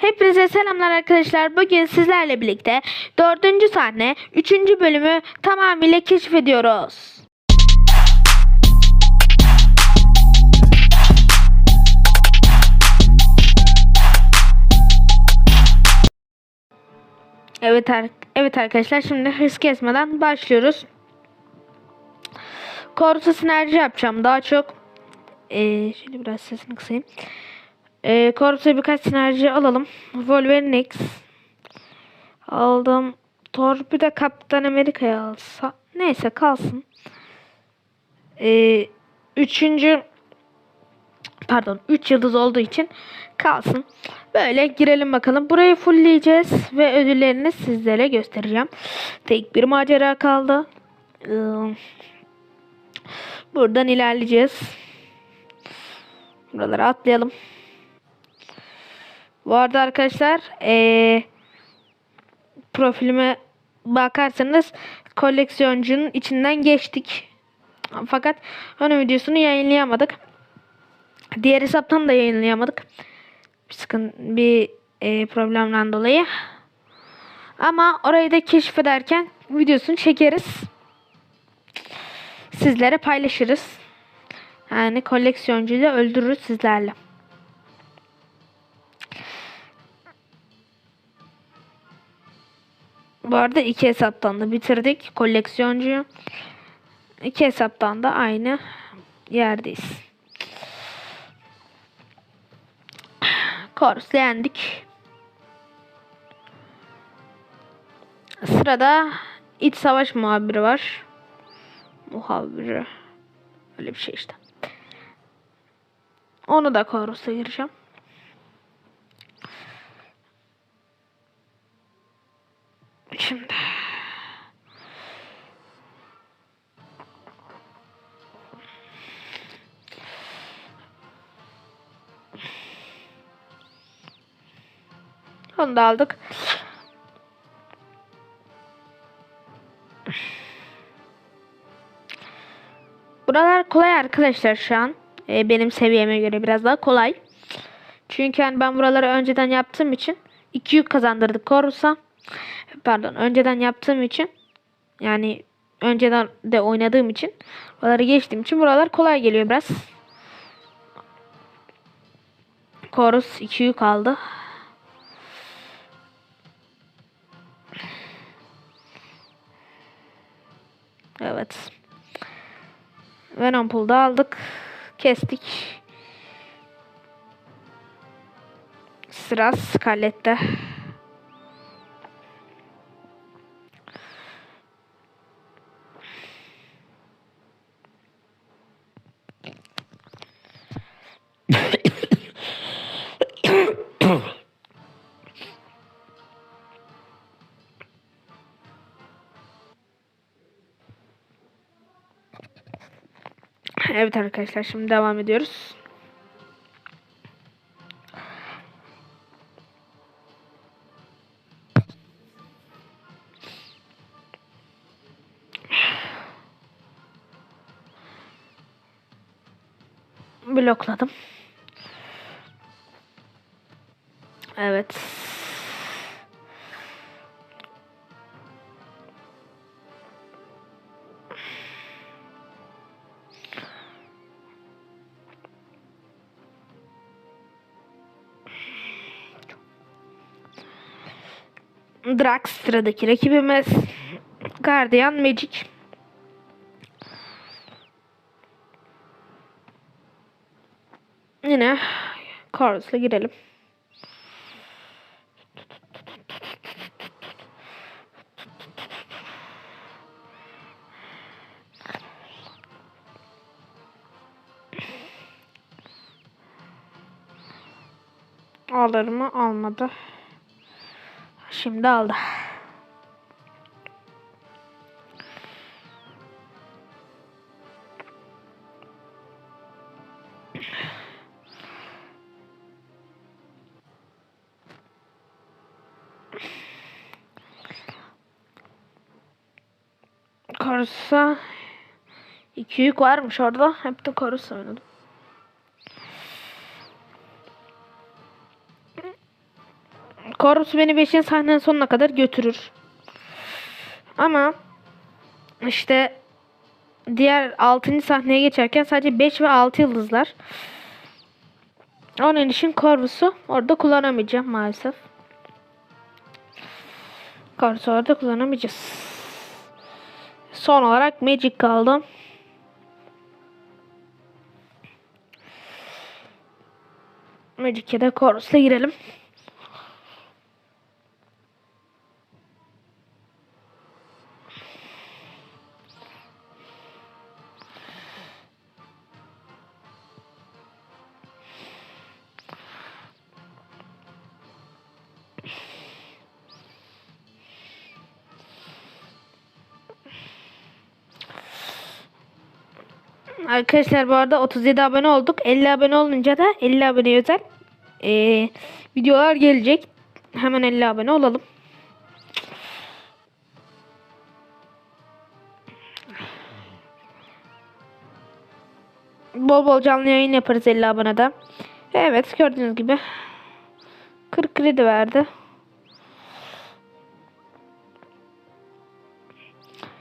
Hepinize selamlar arkadaşlar. Bugün sizlerle birlikte dördüncü sahne, üçüncü bölümü tamamıyla keşfediyoruz. Evet, evet arkadaşlar şimdi hız kesmeden başlıyoruz. Korsa sinerji yapacağım daha çok. Ee, şöyle biraz sesini kısayım. Ee, Corpse'a birkaç sinerji alalım. Wolverine X. Aldım. Thor bir de Kaptan Amerika'ya alsa. Neyse kalsın. Ee, üçüncü pardon 3 yıldız olduğu için kalsın. Böyle girelim bakalım. Burayı fullleyeceğiz ve ödüllerini sizlere göstereceğim. Tek bir macera kaldı. Ee, buradan ilerleyeceğiz. Buraları atlayalım. Bu arada arkadaşlar eee profilime bakarsanız koleksiyoncunun içinden geçtik. Fakat onun videosunu yayınlayamadık. Diğer hesaptan da yayınlayamadık. Bir sıkıntı, bir eee, problemden dolayı. Ama orayı da keşfederken videosunu çekeriz. Sizlere paylaşırız. Yani koleksiyoncuyu da öldürürüz sizlerle. Bu arada iki hesaptan da bitirdik koleksiyoncuyu. İki hesaptan da aynı yerdeyiz. Korus'u yendik. Sırada iç savaş muhabiri var. Muhabiri. Öyle bir şey işte. Onu da Korus'a gireceğim. Onu da aldık. Buralar kolay arkadaşlar şu an. Ee, benim seviyeme göre biraz daha kolay. Çünkü yani ben buraları önceden yaptığım için 2 yük kazandırdık Korus'a. Pardon önceden yaptığım için yani önceden de oynadığım için buraları geçtiğim için buralar kolay geliyor biraz. Korus 2 yük Evet. Venom Pool'da aldık. Kestik. Sıra Scarlett'te. Evet arkadaşlar şimdi devam ediyoruz. Blokladım. Evet. Drax sıradaki rakibimiz Guardian Magic. Yine Chorus'la girelim. Alır mı? Almadı. Şimdi aldı. Korusa iki yük varmış orada. Hep de Korusa oynadım. Corvus beni 5. sahnenin sonuna kadar götürür. Ama işte diğer 6. sahneye geçerken sadece 5 ve 6 yıldızlar. Onun için Corvus'u orada kullanamayacağım maalesef. Corvus'u orada kullanamayacağız. Son olarak Magic kaldı. Magic'e de Corvus'la girelim. Arkadaşlar bu arada 37 abone olduk. 50 abone olunca da 50 abone özel eee, videolar gelecek. Hemen 50 abone olalım. Bol bol canlı yayın yaparız 50 abonede. Evet gördüğünüz gibi 40 kredi verdi.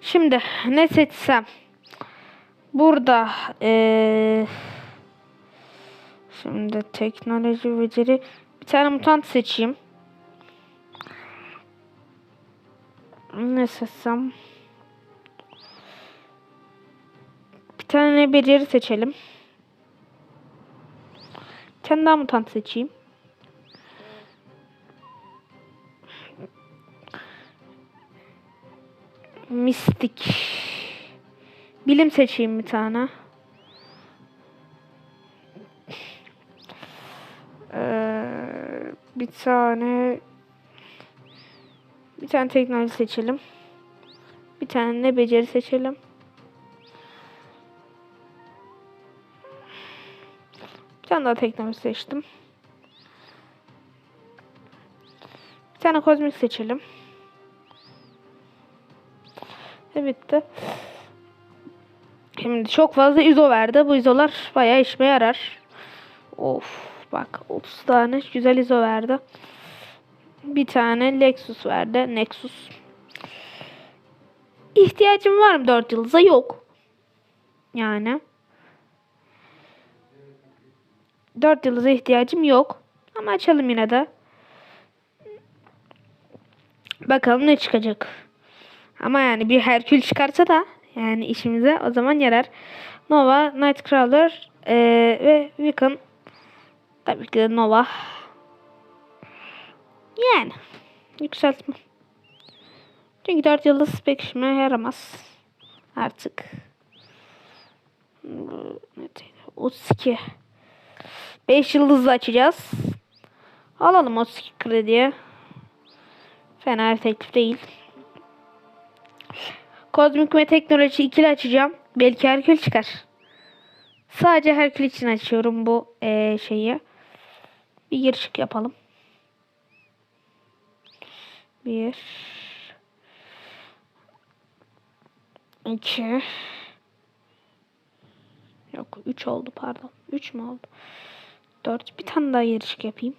Şimdi ne seçsem? Burada eee şimdi teknoloji beceri bir tane mutant seçeyim. Ne seçsem? Bir tane beceri seçelim. Bir tane daha mutant seçeyim. Mistik. Bilim seçeyim bir tane. Ee, bir tane bir tane teknoloji seçelim. Bir tane de beceri seçelim. Bir tane daha teknoloji seçtim. Bir tane kozmik seçelim. Ve bitti. Şimdi çok fazla izo verdi. Bu izolar bayağı işime yarar. Of bak 30 tane güzel izo verdi. Bir tane Lexus verdi. Nexus. İhtiyacım var mı 4 yıldıza? Yok. Yani. 4 yıldıza ihtiyacım yok. Ama açalım yine de. Bakalım ne çıkacak. Ama yani bir Herkül çıkarsa da yani işimize o zaman yarar. Nova, Nightcrawler eee ve Wiccan. Tabii ki de Nova. Yani yükseltme. Çünkü 4 yıldız pek işime yaramaz. Artık. Neydi? 32. 5 yıldızla açacağız. Alalım 32 krediye. Fena bir teklif değil. Kozmik ve teknoloji ikili açacağım. Belki Herkül çıkar. Sadece Herkül için açıyorum bu eee, şeyi. Bir giriş yapalım. Bir. iki. Yok üç oldu pardon. Üç mü oldu? Dört. Bir tane daha giriş yapayım.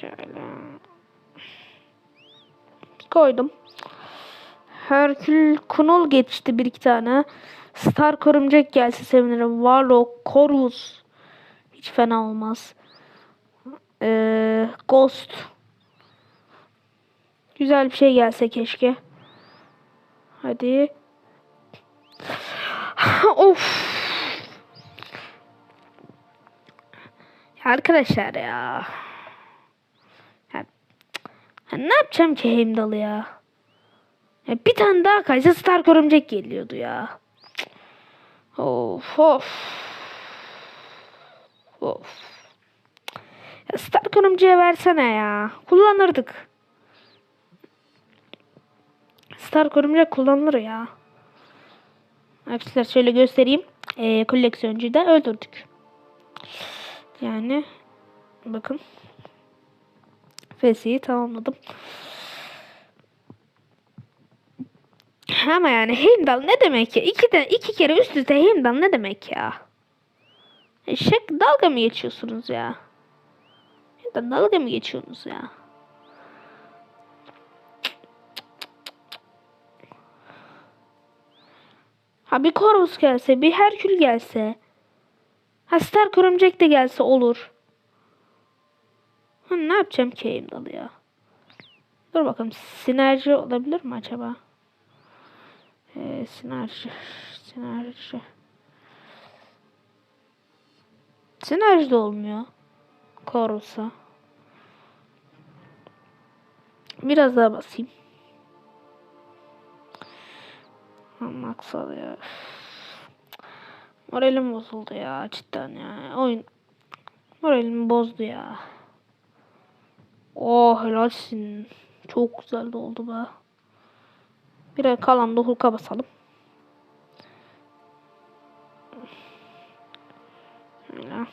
Şöyle koydum. Herkül Kunul geçti bir iki tane. Star Korumcak gelse sevinirim. Warlock, Corvus. Hiç fena olmaz. Ee, Ghost. Güzel bir şey gelse keşke. Hadi. of. Arkadaşlar ya. Ya ne yapacağım ki Heimdall'ı ya? ya? Bir tane daha kaysa Stark örümcek geliyordu ya. Of of. Of. Ya Stark örümceğe versene ya. Kullanırdık. Stark örümcek kullanılır ya. Arkadaşlar şöyle göstereyim. Ee, koleksiyoncuyu da öldürdük. Yani bakın. Fesi'yi tamamladım. Ama yani Heimdall ne demek ya? İki, de, iki kere üst üste Heimdall ne demek ya? Eşek dalga mı geçiyorsunuz ya? Da dalga mı geçiyorsunuz ya? Ha bir Corvus gelse, bir Herkül gelse. Ha Stark Örümcek de gelse olur. Ha, ne yapacağım ki Heimdall'ı ya? Dur bakalım sinerji olabilir mi acaba? Ee, sinerji. Sinerji. Sinerji de olmuyor. Corvus'a. Biraz daha basayım. Max alıyor. Moralim bozuldu ya cidden ya. Oyun moralimi bozdu ya. Oh helalsin. Çok güzel de oldu be. Bir kalan da Hulk'a basalım. Öyle.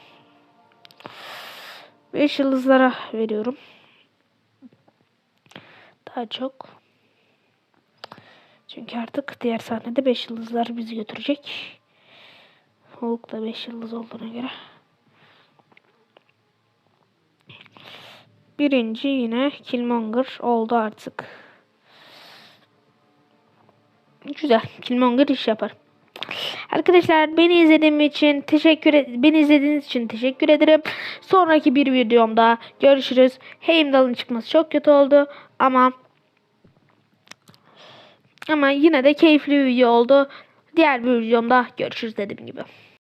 5 yıldızlara veriyorum. Daha çok. Çünkü artık diğer sahnede 5 yıldızlar bizi götürecek. Hulk da 5 yıldız olduğuna göre. Birinci yine Killmonger oldu artık. Güzel. Killmonger iş yapar. Arkadaşlar beni izlediğim için teşekkür e- beni izlediğiniz için teşekkür ederim. Sonraki bir videomda görüşürüz. Heimdall'ın çıkması çok kötü oldu ama ama yine de keyifli bir video oldu. Diğer bir videomda görüşürüz dediğim gibi.